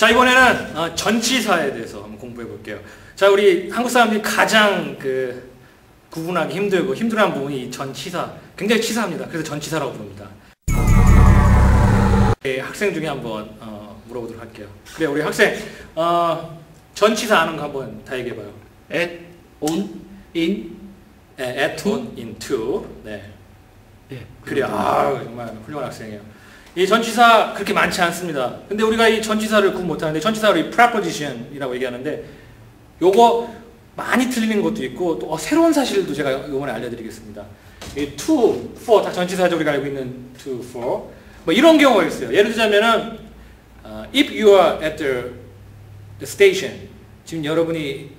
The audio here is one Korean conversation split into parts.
자 이번에는 어, 전치사에 대해서 한번 공부해 볼게요. 자 우리 한국 사람들이 가장 그 구분하기 힘들고 힘들어하는 부분이 이 전치사. 굉장히 치사합니다. 그래서 전치사라고 부릅니다. 예, 학생 중에 한번 어, 물어보도록 할게요. 그래 우리 학생 어, 전치사 아는 거 한번 다 얘기해 봐요. at, on, in. 예, at, on, in, to. 네. 예. 그래 아 정말 훌륭한 학생이에요. 이 전치사 그렇게 많지 않습니다. 근데 우리가 이 전치사를 구분 못하는데 전치사를 이 preposition이라고 얘기하는데 요거 많이 틀리는 것도 있고 또 어, 새로운 사실도 제가 이번에 알려드리겠습니다. 이 to, for 다 전치사죠 우리가 알고 있는 to, for 뭐 이런 경우가 있어요. 예를 들자면은 어, if you are at the, station 지금 여러분이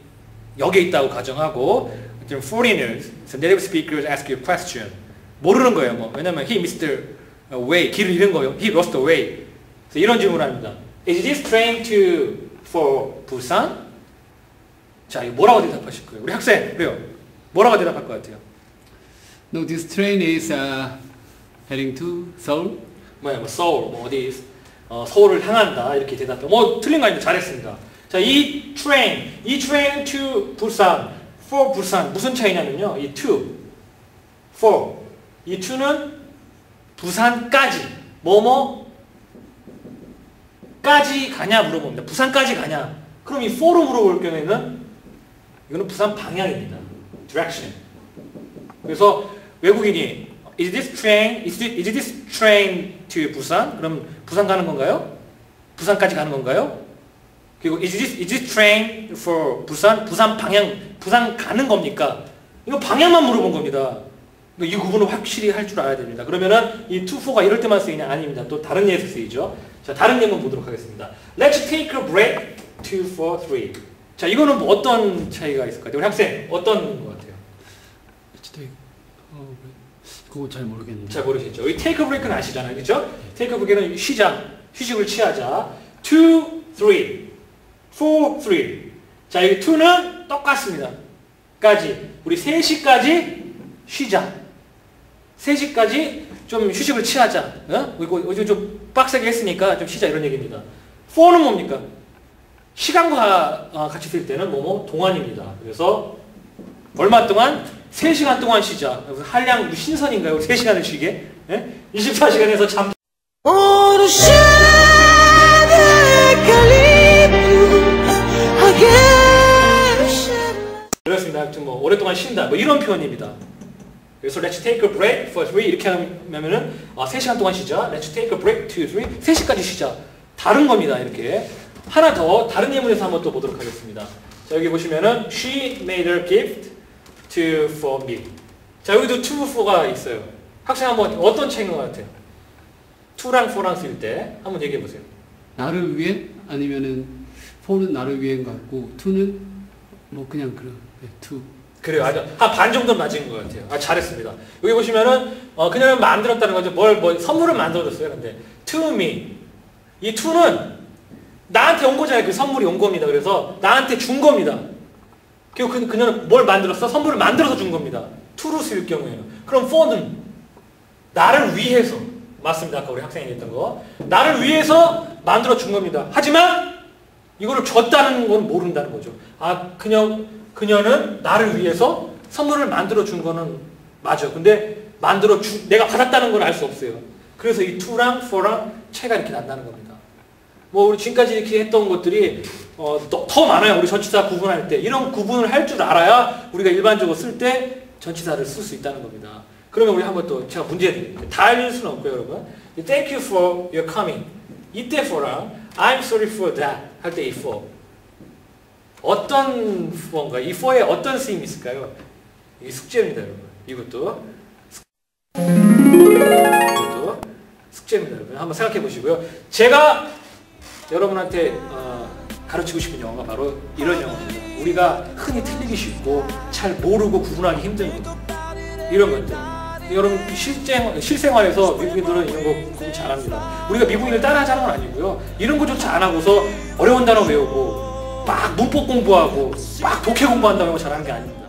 역에 있다고 가정하고 foreigners, native speakers ask you a question 모르는 거예요. 뭐 왜냐면 he the way 길을 잃은 거예요. He lost the way. 그래서 이런 질문을 합니다. Is this train to for 부산? 자, 이거 뭐라고 대답하실 거예요? 우리 학생 그래요. 뭐라고 대답할 것 같아요? No, this train is uh, heading to Seoul. 뭐야, 뭐 서울, 뭐 어디 어, 서울을 향한다 이렇게 대답해. 뭐 틀린 거 아닌데 잘했습니다. 자, 이 train, 이 train to 부산, for 부산 무슨 차이냐면요, 이 to, for 이 to는 부산까지 뭐뭐 까지 가냐 물어봅니다. 부산까지 가냐? 그럼 이 for로 물어볼 경우에는 이거는 부산 방향입니다. direction. 그래서 외국인이 is this train is this, is this train to 부산? 그럼 부산 가는 건가요? 부산까지 가는 건가요? 그리고 is this is this train for 부산? 부산 방향 부산 가는 겁니까? 이거 방향만 물어본 겁니다. 이 구분을 확실히 할 줄 알아야 됩니다. 그러면은 이 to for가 이럴 때만 쓰이냐? 아닙니다. 또 다른 예에서 쓰이죠. 자, 다른 예문 보도록 하겠습니다. Let's take a break. Two, four, three. 자, 이거는 뭐 어떤 차이가 있을까요? 우리 학생 어떤 것 같아요? Take, 어, 그거 잘 모르겠는데. 잘 모르시죠? 이 take a break는 아시잖아요, 그렇죠? take a break는 쉬자, 휴식을 취하자. Two, three, four, three. 자, 이 two는 똑같습니다. 까지 우리 3시까지 쉬자. 3시까지 좀 휴식을 취하자. 어? 이거 좀 빡세게 했으니까 좀 쉬자 이런 얘기입니다. 4는 뭡니까? 시간과 어, 같이 쓸 때는 뭐뭐 동안입니다. 그래서 얼마 동안? 3시간 동안 쉬자. 한량 신선인가요? 3시간을 쉬게? 예? 24시간에서 잠 그렇습니다. 좀뭐 오랫동안 쉰다. 뭐 이런 표현입니다. 그래서 let's take a break for three 이렇게 하면은 아, 3시간 동안 쉬자. let's take a break to three 3시까지 쉬자. 다른 겁니다. 이렇게. 하나 더 다른 예문에서 한번 또 보도록 하겠습니다. 자, 여기 보시면은 she made a gift to for me. 자, 여기도 to for가 있어요. 학생 한번 어떤 차이인 것 같아요? to랑 for랑 쓸 때 한번 얘기해 보세요. 나를 위해 아니면은 for는 나를 위해인 것 같고 to는 뭐 그냥 그런 네, to. 그래요. 아주 한반 정도 맞은 것 같아요. 아, 잘했습니다. 여기 보시면은 어, 그냥 만들었다는 거죠. 뭘, 뭐 선물을 만들어줬어요. 근데 to me 이 to는 나한테 온 거잖아요. 그 선물이 온 겁니다. 그래서 나한테 준 겁니다. 그리고 그, 그녀는 뭘 만들었어? 선물을 만들어서 준 겁니다. to로 쓸 경우에는. 그럼 for는 나를 위해서 맞습니다. 아까 우리 학생이 얘기했던 거. 나를 위해서 만들어 준 겁니다. 하지만 이거를 줬다는 건 모른다는 거죠. 아, 그녀, 그녀는 나를 위해서 선물을 만들어 준 거는 맞아. 근데 만들어 주, 내가 받았다는 걸 알 수 없어요. 그래서 이 to랑 for랑 차이가 이렇게 난다는 겁니다. 뭐 우리 지금까지 이렇게 했던 것들이 어, 더, 더 많아요. 우리 전치사 구분할 때. 이런 구분을 할 줄 알아야 우리가 일반적으로 쓸 때 전치사를 쓸 수 있다는 겁니다. 그러면 우리 한번 또 제가 문제 드릴게요. 다 알릴 수는 없고요, 여러분. Thank you for your coming. 이때 for랑 I'm sorry for that 할 때 이 for. 어떤 for인가? 이 for에 어떤 쓰임이 있을까요? 이게 숙제입니다, 여러분. 이것도. 이것도 숙제입니다, 여러분. 한번 생각해 보시고요. 제가 여러분한테 어, 가르치고 싶은 영어가 바로 이런 영어입니다. 우리가 흔히 틀리기 쉽고 잘 모르고 구분하기 힘든 것. 이런 것들. 여러분 실생, 실생활에서 미국인들은 이런 거 구분 잘합니다. 우리가 미국인을 따라하자는 건 아니고요. 이런 거조차 안 하고서 어려운 단어 외우고 막 문법 공부하고 막 독해 공부한다고 잘하는 게 아닙니다.